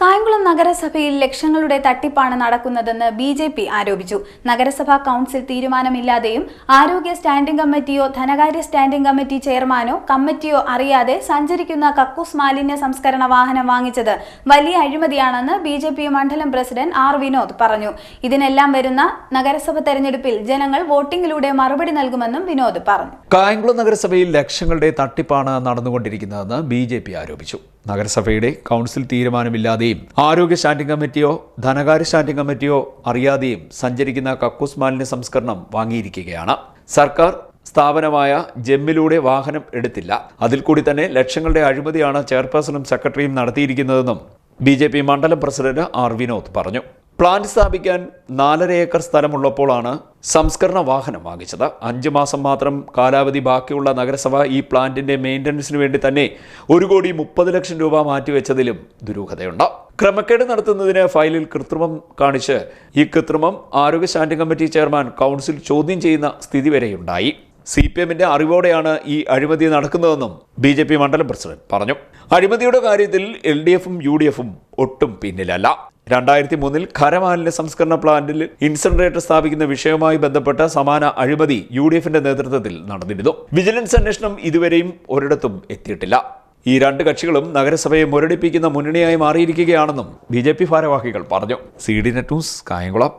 കായംകുളം നഗരസഭയിൽ ലക്ഷങ്ങളുടെ തട്ടിപ്പാണ് നടക്കുന്നതെന്ന് ബി ജെ പി ആരോപിച്ചു. നഗരസഭാ കൗൺസിൽ തീരുമാനമില്ലാതെയും ആരോഗ്യ സ്റ്റാൻഡിംഗ് കമ്മിറ്റിയോ ധനകാര്യ സ്റ്റാൻഡിംഗ് കമ്മിറ്റി ചെയർമാനോ കമ്മിറ്റിയോ അറിയാതെ സഞ്ചരിക്കുന്ന കക്കൂസ് മാലിന്യ സംസ്കരണ വാഹനം വാങ്ങിച്ചത് വലിയ അഴിമതിയാണെന്ന് ബി ജെ പി മണ്ഡലം പ്രസിഡന്റ് ആർ വിനോദ് പറഞ്ഞു. ഇതിനെല്ലാം വരുന്ന നഗരസഭ തെരഞ്ഞെടുപ്പിൽ ജനങ്ങൾ വോട്ടിംഗിലൂടെ മറുപടി നൽകുമെന്നും വിനോദ് പറഞ്ഞു. കായംകുളം നഗരസഭയിൽ ലക്ഷങ്ങളുടെ തട്ടിപ്പാണ് നടന്നുകൊണ്ടിരിക്കുന്നതെന്ന് ബി ആരോപിച്ചു. നഗരസഭയുടെ കൗൺസിൽ തീരുമാനമില്ലാതെയും ആരോഗ്യ സ്റ്റാൻഡിംഗ് കമ്മിറ്റിയോ ധനകാര്യ സ്റ്റാൻഡിംഗ് കമ്മിറ്റിയോ അറിയാതെയും സഞ്ചരിക്കുന്ന കക്കൂസ് മാലിന്യ സംസ്കരണം വാങ്ങിയിരിക്കുകയാണ്. സർക്കാർ സ്ഥാപനമായ ജെമ്മിലൂടെ വാഹനം എടുത്തില്ല. അതിൽ കൂടി തന്നെ ലക്ഷങ്ങളുടെ അഴിമതിയാണ് ചെയർപേഴ്സണും സെക്രട്ടറിയും നടത്തിയിരിക്കുന്നതെന്നും ബി ജെ പി മണ്ഡലം പ്രസിഡന്റ് ആർ വിനോദ് പറഞ്ഞു. പ്ലാന്റ് സ്ഥാപിക്കാൻ നാലര ഏക്കർ സ്ഥലമുള്ളപ്പോഴാണ് സംസ്കരണ വാഹനം വാങ്ങിച്ചത്. അഞ്ച് മാസം മാത്രം കാലാവധി ബാക്കിയുള്ള നഗരസഭ ഈ പ്ലാന്റിന്റെ മെയിന്റനൻസിന് വേണ്ടി തന്നെ ഒരു കോടി മുപ്പത് ലക്ഷം രൂപ മാറ്റിവെച്ചതിലും ദുരൂഹതയുണ്ട്. ക്രമക്കേട് നടത്തുന്നതിന് ഫയലിൽ കൃത്രിമം കാണിച്ച് ഈ കൃത്രിമം ആരോഗ്യ സ്റ്റാൻഡിംഗ് കമ്മിറ്റി ചെയർമാൻ കൗൺസിൽ ചോദ്യം ചെയ്യുന്ന സ്ഥിതി വരെയുണ്ടായി. സി പി എമ്മിന്റെ അറിവോടെയാണ് ഈ അഴിമതി നടക്കുന്നതെന്നും ബി ജെ പി മണ്ഡലം പ്രസിഡന്റ് പറഞ്ഞു. അഴിമതിയുടെ കാര്യത്തിൽ എൽ ഡി എഫും യു ഡി എഫും ഒട്ടും പിന്നിലല്ല. രണ്ടായിരത്തി മൂന്നിൽ ഖരമാലിന്യ സംസ്കരണ പ്ലാന്റിൽ ഇൻസിനറേറ്റർ സ്ഥാപിക്കുന്ന വിഷയവുമായി ബന്ധപ്പെട്ട സമാന അഴിമതി യു ഡി എഫിന്റെ നേതൃത്വത്തിൽ നടന്നിരുന്നു. വിജിലൻസ് അന്വേഷണം ഇതുവരെയും ഒരിടത്തും എത്തിയിട്ടില്ല. ഈ രണ്ട് കക്ഷികളും നഗരസഭയെ മുരടിപ്പിക്കുന്ന മുന്നണിയായി മാറിയിരിക്കുകയാണെന്നും ബി ജെ പി ഭാരവാഹികൾ പറഞ്ഞു. C D net news Kayamkulam.